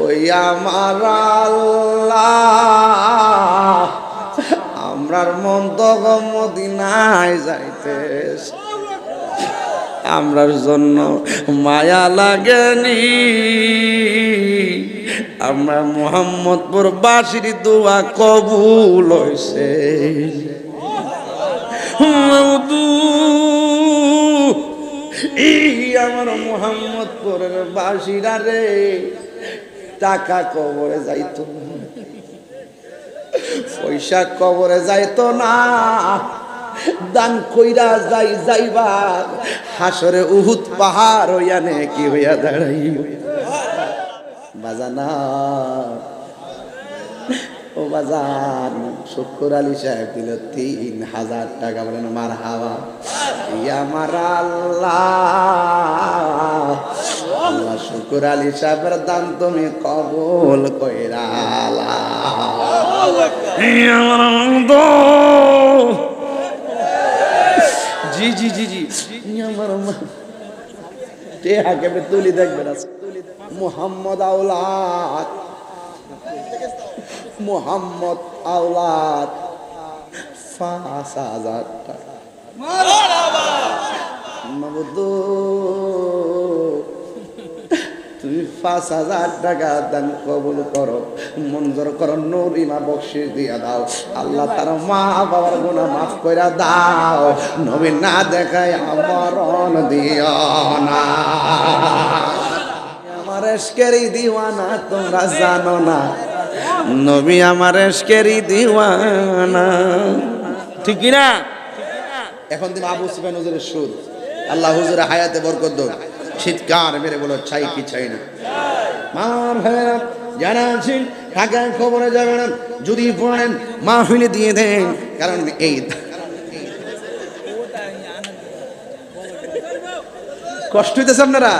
ওই আমার আমরার মন মদিনায় যাইতে আমরার জন্য মায়া লাগেনি। আমরা মোহাম্মদপুর বাসির দোয়া কবুল হয়েছে আমার মোহাম্মদপুরের বাসিরা রে। টাকা কবরে যাইতো পয়সা কবরে যাইত না। দান কইরা যাই যাইবা হাসরে উহুদ পাহাড় হইয়া নে কি হইয়া দাঁড়াই বাজানা। ও বাজান শুক্র আলী সাহেব দিল তিন হাজার টাকা, বলেন, মার হাওয়া। ইয়া আল্লাহ আল্লাহ। শুক্র আলী সাহেবের দান তুমি কবুল কইরা আমার আনন্দ। জি জি জি জি। আমার মা- তে আগে তুলি দেখবেন মোহাম্মদ আউলাদ মোহাম্মদ আওলাদ। পাঁচ হাজার টাকা। মাবুদু, তুমি পাঁচ হাজার টাকা দান কবুল করো মঞ্জুর করো নরিমা বকশিস দিয়া দাও। আল্লাহ তার মা বাবার গুণা মাফ করে দাও। নবী না দেখায় আমরণ দিও না। আমার এসকেরই দিওয়ানা তোমরা জানো না। নবী আমার এসকেরই দিওয়ানা। ঠিক কি না এখন তুমি আবু সুফিয়ান হুজুরের সুর। আল্লাহ হুজুরের হায়াতে বরকত দাও শীতকার মেরে বলো চাই কি চাই না? মার ভাইরা যারা আছেন ঢাকায় খবরে যাবেন না যদি পড়েন মাহফিলে দিয়ে দেন কারণ এই কষ্ট হইতেছে আপনারা?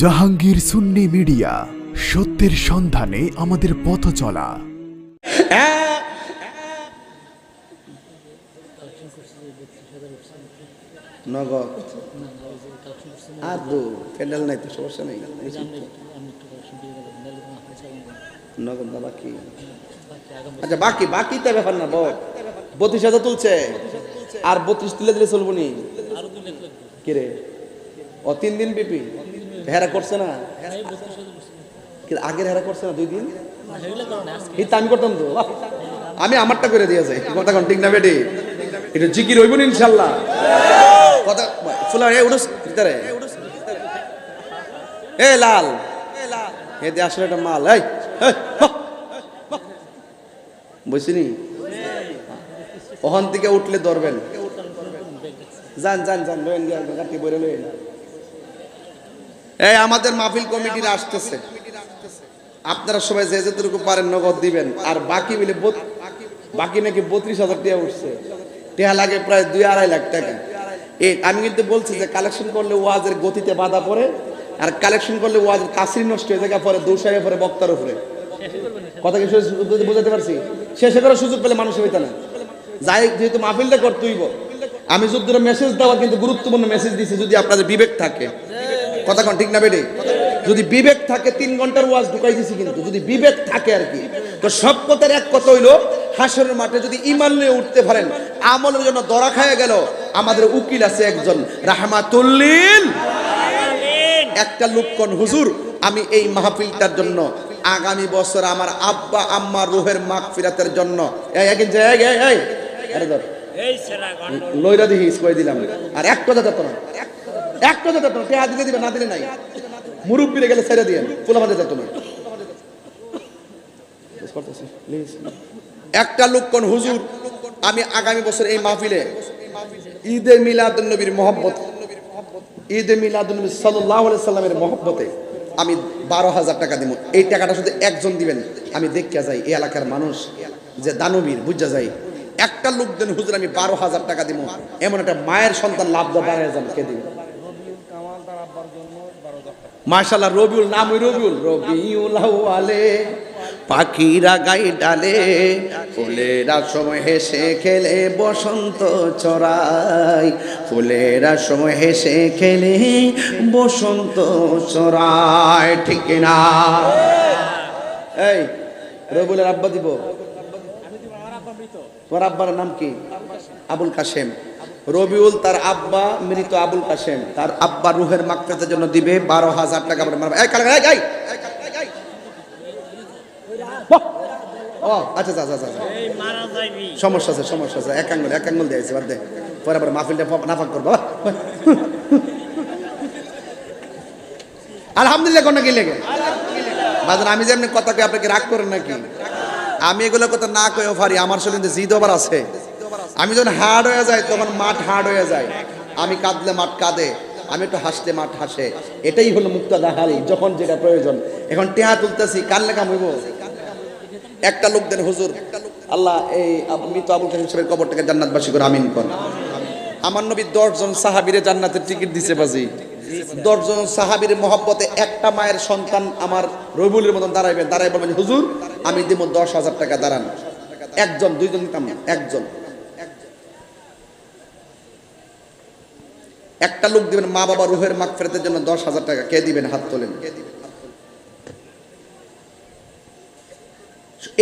জাহাঙ্গীর সুন্নি মিডিয়া সত্যের সন্ধানে আমাদের পথ চলা। নগদ। আর দু প্যান্ডেল নাই তো সমস্যা নেই নগদ বাকি আচ্ছা বাকি বাকি তো ব্যাপার না বল বত্রিশ হাজার তুলছে আর বত্রিশ তুলে দিলে চলবো নি কিরে ও তিন দিন বিপি হেরা করছে না আগের হেরা করছে না দুই দিন এই তো আমি করতাম তো আমি আমারটা করে দিয়েছে কথা কোন ঠিক না বেটি এটা জিকির হইব না ইনশাল্লাহ কথা ফুলা ভিতরে এ লাল। এ দে আসলে একটা মাল। এই। বুঝছিনি? ওখান থেকে উঠলে ধরবেন। যান যান যান লয়েন গাড়ি বইরে লয়েন এই আমাদের মাহফিল কমিটির আসতেছে। আপনারা সবাই যে যেটুকু পারেন নগদ দিবেন। আর বাকি মিলে বাকি নাকি বত্রিশ হাজার টাকা উঠছে। টাকা লাগে প্রায় দুই আড়াই লাখ টাকা। এই, আমি কিন্তু বলছি যে কালেকশন করলে ওয়াজের গতিতে বাধা পড়ে। আর কালেকশন করলে ওয়াজের কাশরি নষ্ট হয়ে যায়, পরে দোষায় পরে বক্তার উপরে। কথা কি বুঝাতে পারছি? শেষে করার সুযোগ পেলে মানুষ হইতে না। যাই যেহেতু মাহফিলটা করতেইব, আমি যদি মেসেজ দেওয়া কিন্তু গুরুত্বপূর্ণ মেসেজ দিছি, যদি আপনাদের বিবেক থাকে। কথা কোন, ঠিক না বেটে? যদি বিবেক থাকে, তিন ঘণ্টার ওয়াজ ঢুকাই দিছি কিন্তু। যদি বিবেক থাকে আর কি, তো সব কথার এক কথা হইল, হাসরের মাঠে যদি ইমান নিয়ে উঠতে পারেন, আমলের জন্য দরা খায় গেল, আমাদের উকিল আছে একজন রাহমাতুল্লিল একটা লোককন হুজুর আমি এই মাহফিলটার জন্য আগামী বছর আমার আব্বা আম্মা রুহের জন্য এই এই এই আরে দিলাম এক কথা যেত না এক কথা যেত না দিতে দিবে না দিলে নাই। মুরব্বিরে গেলে ছেড়ে দিয়ে ফুলা বাঁধে যেত না একটা লোক কোন হুজুর আমি আগামী বছর এই মাহফিলে ঈদে মিলাদুন নবীর মহব্বত ঈদে আলাইহি সাল্লামের মহব্বতে আমি বারো হাজার টাকা দিব এই টাকাটা শুধু একজন দিবেন। আমি দেখিয়া যাই, এই এলাকার মানুষ যে দানবীর, বুঝা যাই একটা লোক দেন হুজুর, আমি বারো হাজার টাকা দিব এমন একটা মায়ের সন্তান লাভ দেওয়া বারো হাজার কে দিবে মাশাল্লাহ রবিউল নাম রবিউল। রবিউল আলে পাখিরা গাই ডালে, ফুলেরা সময় হেসে খেলে বসন্ত চড়াই। ফুলেরা সময় হেসে খেলে বসন্ত চড়াই, ঠিক না? এই রবিউলের আব্বা দিব। তোমার আব্বার নাম কি? আবুল কাশেম। রবিউল তার আব্বা, মৃত আবুল কাশেম। তার আব্বা রুহের মাকফেতের জন্য দিবে বারো হাজার টাকা কালকে এই, এই, এই, এই, এই। বাহ! ও আচ্ছা আচ্ছা আচ্ছা আচ্ছা সমস্যা আছে সমস্যা আছে। এক আঙ্গুল এক আঙ্গুল দিয়েছে বাদ দে। পরে আবার মাহফিলটা নাফাক করব। আলহামদুলিল্লাহ কোন কি লেগে? বাজার আমি যেমনি কথাকে আপনাকে রাগ করেন নাকি? আমি এগুলো কথা না কয়েও পারি আমার শরীরে কিন্তু জিদ ওভার আছে। আমি যখন হার্ড হয়ে যায় তখন মাঠ হার্ড হয়ে যায় আমি কাঁদলে মাঠ কাঁদে আমি একটু হাসলে মাঠ হাসে। এটাই হলো মুক্তাদা হাল যখন যেটা প্রয়োজন। এখন টেহা তুলতেছি কার লেখা হইব? একটা লোক দেন, হুজুর, আল্লাহ এই মৃত আবুল কাসিম সাহেবের কবরটাকে জান্নাতবাসী করে আমিন কর। আমার নবী দশজন সাহাবীরে জান্নাতের টিকিট দিছে বাজি। দশজন সাহাবীর মহব্বতে একটা মায়ের সন্তান আমার রবিউলের মতন দাঁড়াইবে দাঁড়াই বলবেন, হুজুর, আমি দিব দশ হাজার টাকা, দাঁড়ান। একজন, দুইজন দিতাম না একজন। একটা লোক দিবেন মা বাবা রুহের মাগ ফেরতের জন্য দশ হাজার টাকা, কে দিবেন? হাত তোলেন।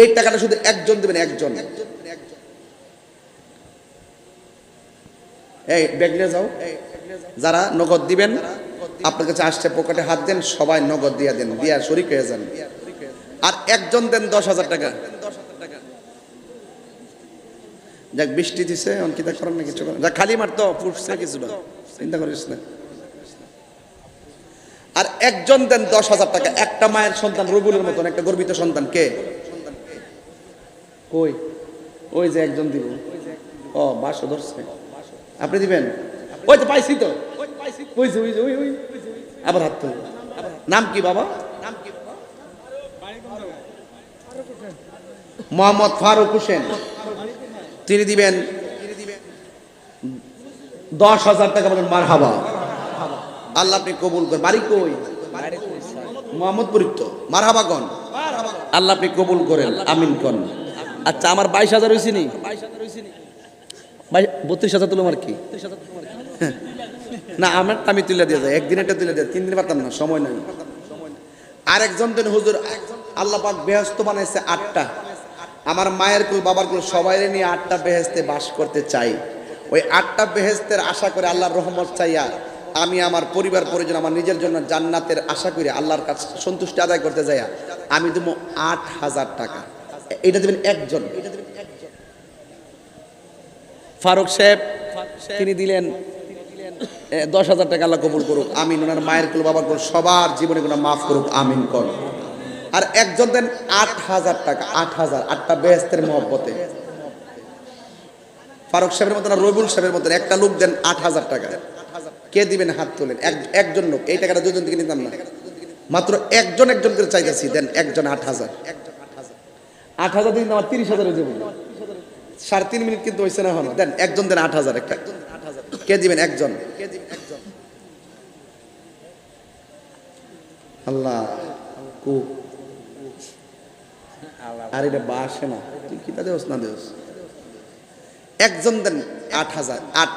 এই টাকাটা শুধু একজন দিবেন, একজন। এই, ব্যাগ যাও। যারা নগদ দিবেন, আপনার কাছে আসছে পকেটে হাত দেন, সবাই নগদ দিয়ে দেন, দিয়া শরিক হয়ে যান। আর একজন দেন দশ হাজার টাকা। যাক, বৃষ্টি দিছে অন কিতা করেন না কিছু করেন। যাক, খালি মারতো ফুটছে কিছু না চিন্তা করিস না। আর একজন দেন দশ হাজার টাকা। একটা মায়ের সন্তান রবুলের মতন, একটা গর্বিত সন্তান। কে? কই? ওই যে একজন দিব। ও, বাসও ধরছে। আপনি দিবেন? ওই তো পাইছি তো। ওই ওই ওই ওই আবার হাত তুলুন। নাম কি বাবা? মোহাম্মদ ফারুক হোসেন। তিনি দিবেন দশ হাজার টাকা বলেন মার হাবা আল্লাহ আপনি কবুল করেন। বাড়ি কই? মোহাম্মদপুর তো। মার হাবা কন আল্লাহ আপনি কবুল করেন। আমিন কন আচ্ছা আমার বাইশ হাজার হয়েছে নি বত্রিশ হাজার তুলো আমার কি? না, আমার আমি তুলে দিয়ে যাই, একদিন একটা তুলে দিয়ে তিন দিন পারতাম না, সময় নাই। আরেকজন দিন হুজুর, আল্লাহ পাক বেহস্ত বানাইছে আটটা। আমার মায়ের কুল, বাবার কুল সবাই নিয়ে আটটা বেহেস্তে বাস করতে চাই। ওই আটটা বেহেস্তের আশা করে আল্লাহর রহমত চাইয়া আমি আমার পরিবার, পরিজন, আমার নিজের জন্য জান্নাতের আশা করে আল্লাহর কাছে সন্তুষ্টি আদায় করতে যাইয়া আমি দেবো আট হাজার টাকা। এটা দেবেন একজন। ফারুক সাহেব তিনি দিলেন দশ হাজার টাকা আল্লাহ কবুল করুক আমিন। ওনার মায়ের কুল বাবার কুল সবার জীবনে কোনো মাফ করুক আমিন কর আর একজন দেন আট হাজার টাকা আট হাজার আটটা বেহেস্তের মহব্বতে। ফারুক সাহেবের মতন রবিউল সাহেবের মতন একটা লোক দেন আট হাজার টাকা। কে দিবেন হাত তোলেন? এক- একজন লোক। এই টাকাটা দুজন থেকে নিতাম না। মাত্র একজন একজন করে চাইতেছি দেন একজন আট হাজার। আট হাজার দিন আমার তিরিশ হাজার যাবে। সাড়ে তিন মিনিট কিন্তু হয়েছে না হলো দেন, একজন দেন আট হাজার একটা। কে দিবেন? একজন। আল্লাহ, কু। আর এটা বাসে না। তুই কিতা দেওস না দেওস? একজন দেন আট হাজার, আট।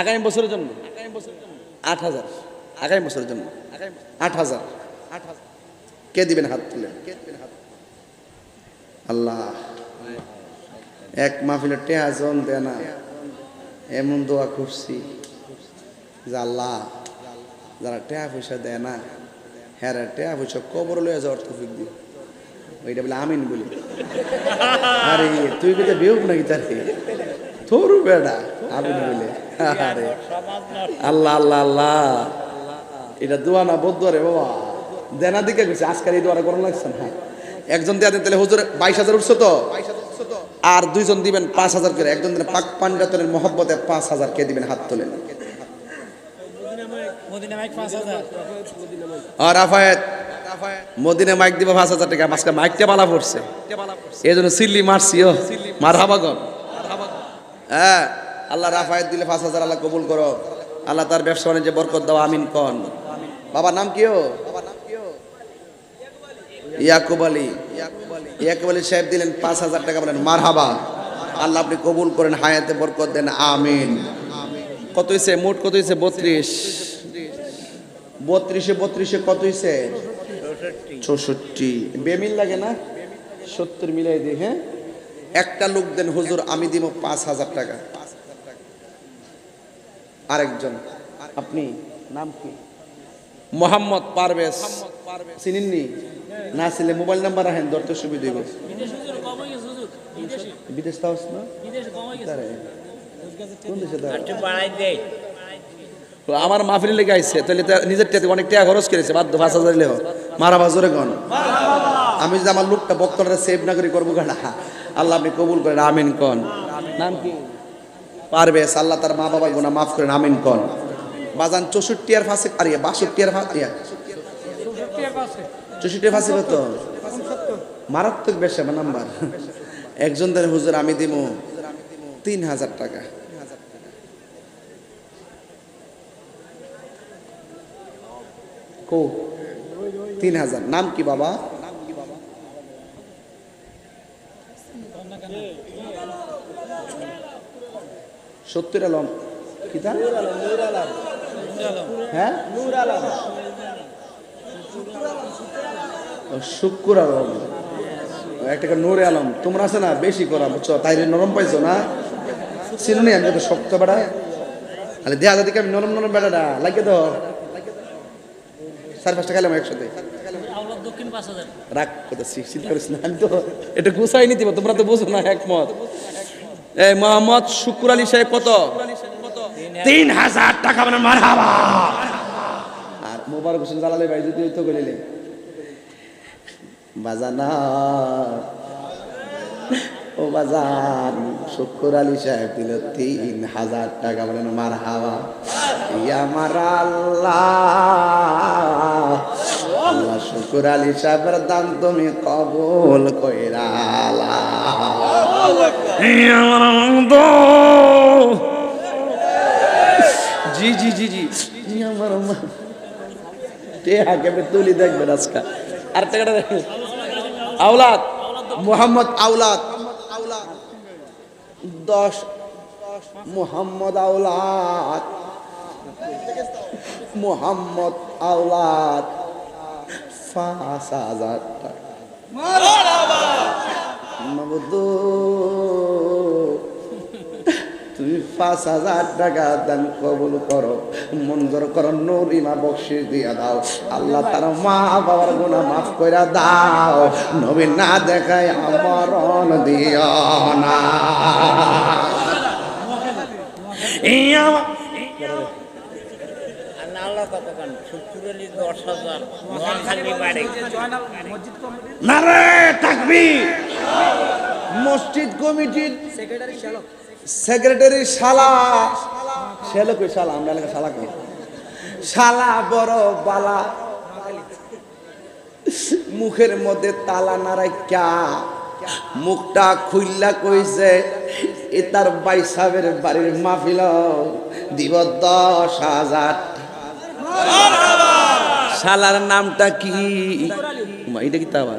আগামী বছরের জন্য? আট হাজার। আগামী বছরের জন্য? আট হাজার। কে দিবেন হাত তুলে? আল্লাহ। এক মাহফিলের টেহা জন দেয় না। এমন দোয়া করছি যে আল্লাহ, যারা টেহা পয়সা দেয় না হ্যাঁ টেহা পয়সা কবর লয়ে যাওয়ার তফিক দি ওইটা বলে আমিন বলি। আরে, তুই কিন্তু বেউক নাকি তার? তোর বেড়া, আমিন বলে। আরে, আল্লাহ আল্লাহ আল্লাহ। এটা দোয়া না বোধ রে বাবা। দেনা দিকে গেছে, আজকাল এই দোয়াটা গরম লাগছে না। একজন দিয়ে তাহলে হুজুর বাইশ হাজার উঠছো তো? আর দুইজন দিবেন পাঁচ হাজার করে, একজন পাক পাঞ্জাতনের মহব্বতে পাঁচ হাজার, কে দিবেন হাত তোলেন? মদিনা মাইক পাঁচ হাজার টাকা পড়ছে। হ্যাঁ আল্লাহ দিলে পাঁচ হাজার কবুল আল্লাহ তার ব্যবসা বাণিজ্যে বরকত দাও, আমিন কন। বাবার নাম কি ও? ইয়াকুব আলী। ইয়াকুব আলী সাহেব দিলেন পাঁচ হাজার টাকা বলেন মার হাবা আল্লাহ আপনি কবুল করেন, হায়াতে বরকত দেন, আমিন। কত হয়েছে মোট কত হয়েছে বত্রিশ। বত্রিশে বত্রিশে কত হয়েছে চৌষট্টি। বেমিল লাগে না? সত্তর মিলাই দিই হ্যাঁ? একটা লোক দেন, হুজুর, আমি দিব পাঁচ হাজার টাকা। আরেকজন, আপনি? নাম কি? মোহাম্মদ পারভেজ। চিনেননি? না ছিলে, মোবাইল নাম্বার আহেন, ধরতে সুবিধা হইব। বিদেশ তাও না? কোন দেশে আমার মাহফিলে লেগে আইছে, তাহলে নিজের টাকা, অনেক টাকা খরচ করেছে, বাধ্য, পাঁচ হাজার লেহ। মারা বাজরে গন আমি যদি আমার লোকটা বক্তরা সেভ না করি, করব কেনা? আল্লাহ আপনি কবুল করেন, আমিন কন। নাম কি? পারবে আল্লাহ তার মা বাবার গোনা মাফ করেন, আমিন কন। বাজান চৌষট্টি আর ফাঁসে আর ইয়া বাষট্টি আর ফাঁসে। চৌষট্টি ফাঁসে কত? মারাত্মক বেশি নাম্বার। একজন দেন হুজুর আমি দিব তিন হাজার টাকা। কো? তিন হাজার। নাম কি বাবা? সত্তর আলম। কি তা হ্যাঁ? ও, আলম। একটা নূরে আলম। তোমরা আছে না? বেশি করা বুঝছ? তাই নরম পাইছো না? চিনুনি আমি তো শক্ত বেড়া। দেয়া দিকে আমি নরম নরম বেড়াটা লাগিয়ে দাও। সাড়ে পাঁচটা খাইলাম একসাথে। রাগ করতেছি চিন্তা করিস না আমি তো এটা গুছাই নিতে তোমরা তো বুঝো না একমত। এই মোহাম্মদ শুকুর আলী সাহেব কত? তিন হাজার টাকা মানে মার হাবা আর মোবারক হোসেন জালালে ভাই যদি তো করিলে বাজানা ও বাজান শুকুর আলী সাহেব দিল তিন হাজার টাকা বলেন মার হাওয়া ইয়া আমার আল্লাহ। আল্লাহ শুকুর আলী সাহেবের দান তুমি কবুল কইরা জি জি জি জি। ই আমার মা কে আগে তুলি দেখবেন আজকে। আর টাকাটা আওলাদ। মোহাম্মদ আওলাদ। দশ। মোহাম্মদ আওলাদ। মোহাম্মদ আওলাদ। পাঁচ হাজার টাকা। মাবুদু, তুমি পাঁচ হাজার টাকা দান কবুল করো। মঞ্জুর করো নরিমা বকশিস দিয়া দাও। আল্লাহ তার মা বাবার গুণা মাফ কইরা দাও। নবী না দেখায় আমরণ দিও না। নারে মসজিদ কমিটির সেক্রেটারি শালা ছেলে কই শালা আমরা এলাকা শালা কই শালা বড় বালা মুখের মধ্যে তালা নারাই ক্যা মুখটা খুইল্লা কইছে এ তার বাই সাহেবের বাড়ির মাহফিল দিব দশ হাজার শালার নামটা কি এটা কি তা আবার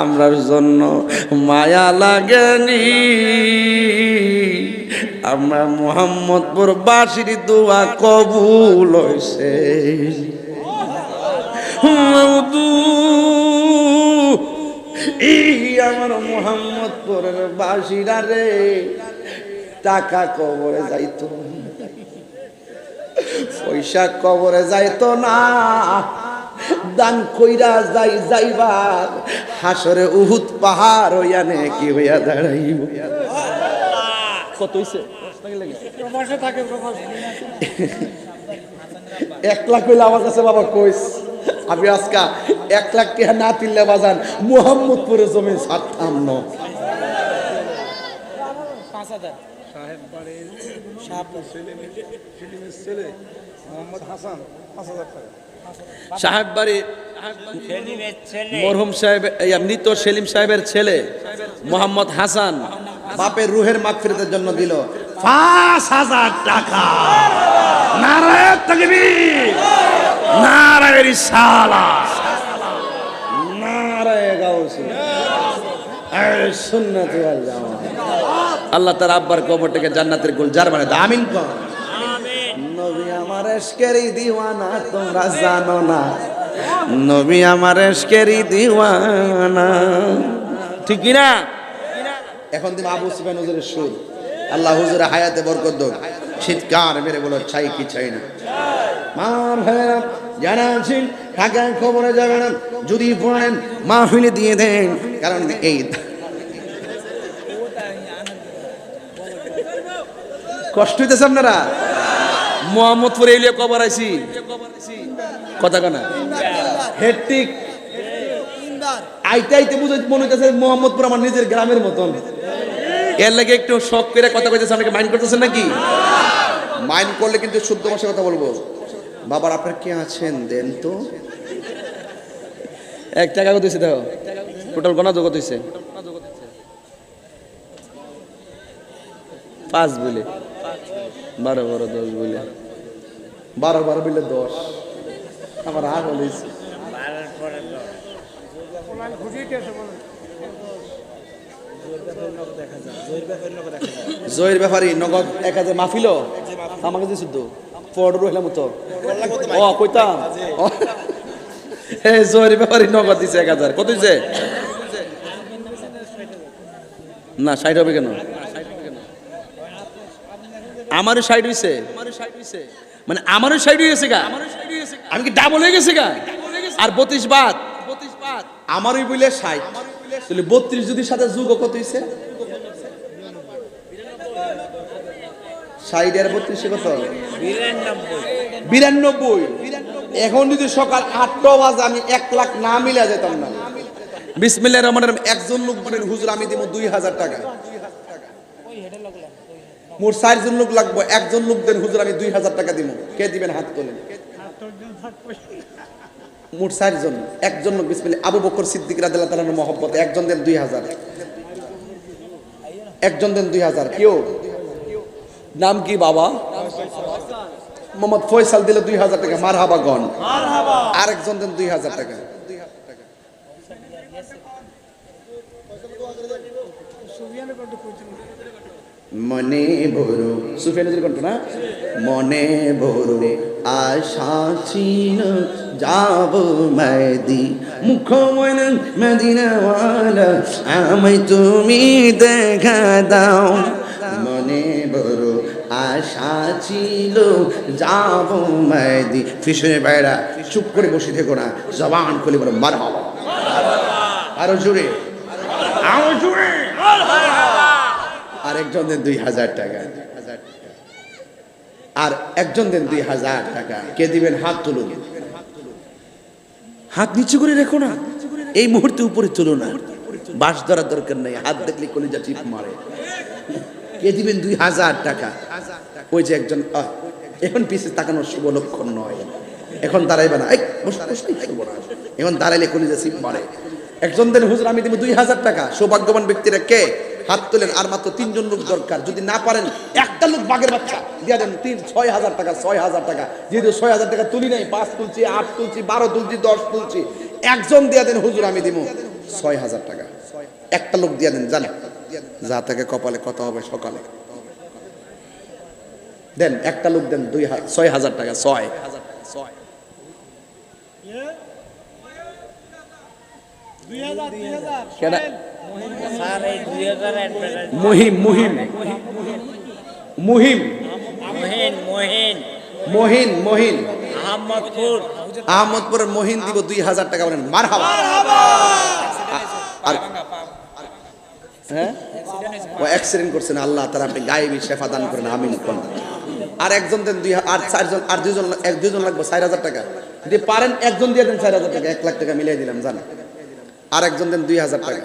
আমরার জন্য মায়া লাগেনি। আমরা মোহাম্মদপুর বাসির দোয়া কবুল এই আমার মোহাম্মদপুরের বাসিরা রে, টাকা কবরে যাইতো পয়সা কবরে যাইতো না। দান কইরা যাই যাইবার হাসরে উহুদ পাহাড় হইয়া নে কি হইয়া দাঁড়াইব। কত হইছে? এক লাখ হইলে আমার কাছে বাবা কইস। আমি আজকা এক লাখ টাকা না তিনলে বাজান মোহাম্মদপুরে জমি ছাড়তাম না। সাহেব বাড়ির সেলিমের ছেলে মোহাম্মদ হাসান পাঁচ হাজার টাকা। সাহেব বাড়ি মরহুম সাহেব মৃত সেলিম সাহেবের ছেলে, মোহাম্মদ হাসান। বাপের রুহের জন্য দিল পাঁচ হাজার টাকা। নারায়ণ নারায়ণ সালা আল্লাহ তার আব্বার কবরটাকে জান্নাতের গুলজার মানে আমিন কর। এশকেরি দিওয়ানা তোমরা জানো না। নবী আমার এশকেরি দিওয়ানা। ঠিক কি না এখন তুমি আবু সুফিয়ান হুজুরের সুর। আল্লাহ হুজুরের হায়াতে বরকত দাও শীতকার মেরে বলো চাই কি চাই না। মা ভাইরা যারা আছেন ঢাকায় খবরে যাবেন না যদি পড়েন মাহফিলে দিয়ে দেন কারণ এই কষ্ট হইতেছে আপনারা। মোহাম্মদপুরে এলিয়া কবর আইছি? কথা কানা হেট্টিক। আইতে আইতে বুঝে মনে হইতেছে মোহাম্মদপুর আমার নিজের গ্রামের মতন। এর লাগে একটু শখ করে কথা কইতেছে আপনাকে মাইন্ড করতেছেন নাকি? মাইন্ড করলে কিন্তু শুদ্ধ ভাষায় কথা বলব। বাবার আপনার কে আছেন দেন তো? এক টাকা কত হয়েছে দেখো? টোটাল গণা কত হয়েছে পাঁচ বলে বারো বারো দশ বলে বারো বারো বলে দশ। আমার আগ হলেছে জয়ের ব্যাপারই নগদ এক হাজার মাফিল আমাকে দিয়েছিল তো? পড়ো রইলাম তো। ও, কইতাম। জয়ের ব্যাপারই নগদ দিছে এক হাজার। কত দিছে না, ষাট হবে কেন? আমারও ষাট হয়েছে মানে আমারও ষাট হয়েছে গা। আমি কি ডাবল হয়ে গেছে গা? আর বত্রিশ বাদ। আমারই বলে ষাট। তাহলে বত্রিশ যদি সাথে যুগ কত হয়েছে ষাট আর বত্রিশে কত? বিরানব্বই। এখন যদি সকাল আটটা বাজে আমি এক লাখ না মিলে যেতাম না। বিসমিল্লাহ রহমান রহিম একজন লোক বলেন হুজুর আমি দিব দুই হাজার টাকা। মোর চারজন লোক লাগবো, একজন লোক দেন হুজুর আমি দুই হাজার টাকা দিব কে দিবেন হাত তোলেন? মোট চারজন, একজন লোক, বিসমিল্লাহ। আবু বকর সিদ্দিক রাদিয়াল্লাহু তাআলার মহব্বত, একজন দেন দুই হাজার। একজন দেন দুই হাজার। কেউ? নাম কি বাবা? মোহাম্মদ ফয়সাল দিলে দুই হাজার টাকা। মার হাবা গন আরেকজন দেন দুই হাজার টাকা। মনে বড় সুফিয়ানের কণ্ঠ না, মনে বড় আশা ছিল যাব মেদি মুখ মন মদিনাওয়ালা, আমায় তুমি দেখা দাও। মনে বড় আশা ছিল যাব মেদি ফিসনে বেড়া চুপ করে বসে থেকো না, জবান খুলে বলো মার আরও জোরে আরও জোরে। আর একজন দুই হাজার টাকা। আর একজন দেন দুই হাজার টাকা। কে দিবেন? হাত তুলুন। হাত নিচু করে রেখো না। এই মুহূর্তে উপরে তুলো না। বাস ধরার দরকার নেই। হাত দেখলে কলিজা চিপ মারে। কে দিবেন? দুই হাজার টাকা। ওই যে একজন এখন পিছিয়ে তাকানোর শুভ লক্ষণ নয়। এখন দাঁড়াইবে না। এখন দাঁড়াইলে কলিজা চিপ মারে। একজন দেন হুজুর আমি দিব দুই হাজার টাকা। সৌভাগ্যবান ব্যক্তিরা কে? হাত তোলেন আর মাত্র তিনজন লোক দরকার। যদি না পারেন একটা লোক বাঘের বাচ্চা দিয়া দেন তিন ছয় হাজার টাকা ছয় হাজার টাকা। যেহেতু ছয় হাজার টাকা তুলি নাই পাঁচ তুলছি আট তুলছি বারো তুলছি দশ তুলছি একজন দিয়া দেন হুজুর আমি দিব ছয় হাজার টাকা। একটা লোক দিয়া দেন জানেন যা থেকে কপালে কত হবে সকালে। দেন একটা লোক দেন দুই ছয় হাজার টাকা ছয়। হাজার মুহিম মুহিম। মুহিম। মহিন মহিন। আহমদপুর। আহমদপুরের মহিন দিব দুই হাজার টাকা বলেন। মার হাবা আর হ্যাঁ? ও অ্যাক্সিডেন্ট করছেন আল্লাহ তারা আপনি গায়েবী শেফা দান করেন আমিন কোন আর একজন দেন দুই আর চারজন আর দুজন এক দুজন লাগবে চার হাজার টাকা। যদি পারেন একজন দিয়ে দেন চার হাজার টাকা এক লাখ টাকা মিলিয়ে দিলাম জানা আর একজন দেন দুই হাজার টাকা।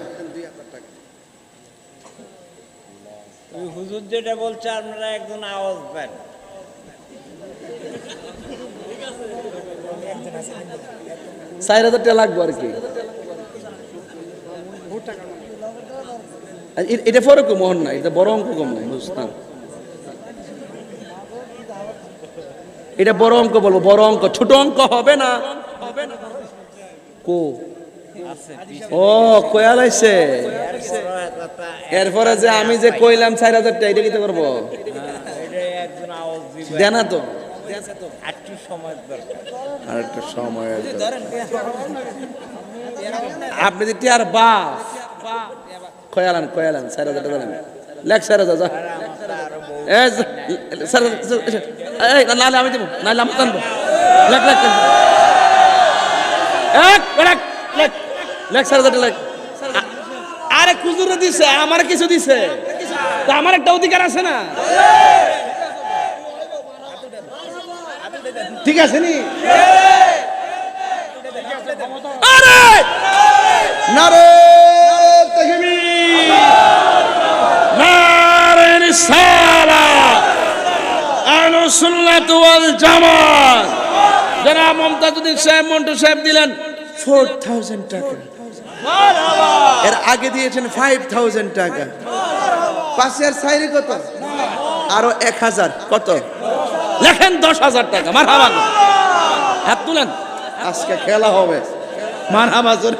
হুজুর যেটা বলছে, আপনারা একজন আওয়াজ দেন। চার হাজার টাকা আর কি। এটা মোহন না, এটা বড় অঙ্ক কম নাই বুঝতাম এটা বড় অঙ্ক বলব, বড় অঙ্ক, ছোট অঙ্ক হবে না। কো? আছে ও কয়াল আইছে। এরপরে যে আমি যে কইলাম চার হাজার টাকা এটা কি করব এটা একজন আওয়াজ দিবে দেনা তো আপনি যে টিয়ার বাস কয়ালান কয়ালান চার হাজার টাকা লেখ চার হাজার নাহলে আমি দেবো নাহলে আমি টানবো লেখ লেখ লেখ। এক লেখ লেখ। লেখ লেখ। আরে খুচরো দিছে, আমার কিছু দিছে। তা আমার একটা অধিকার আছে না? ঠিক আছে নি? আরে! নারে নারে সাহেব, মন্টু সাহেব দিলেন 4000 টাকা। এর আগে দিয়েছেন 5000 টাকা। পাশের সাইরে কত? আরও 1000 কত? লেখেন 10000 টাকা। মারহাবা হাত তুলেন। আজকে খেলা হবে। মারহাবা জোরে।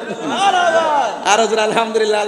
আরও জোরে আলহামদুলিল্লাহ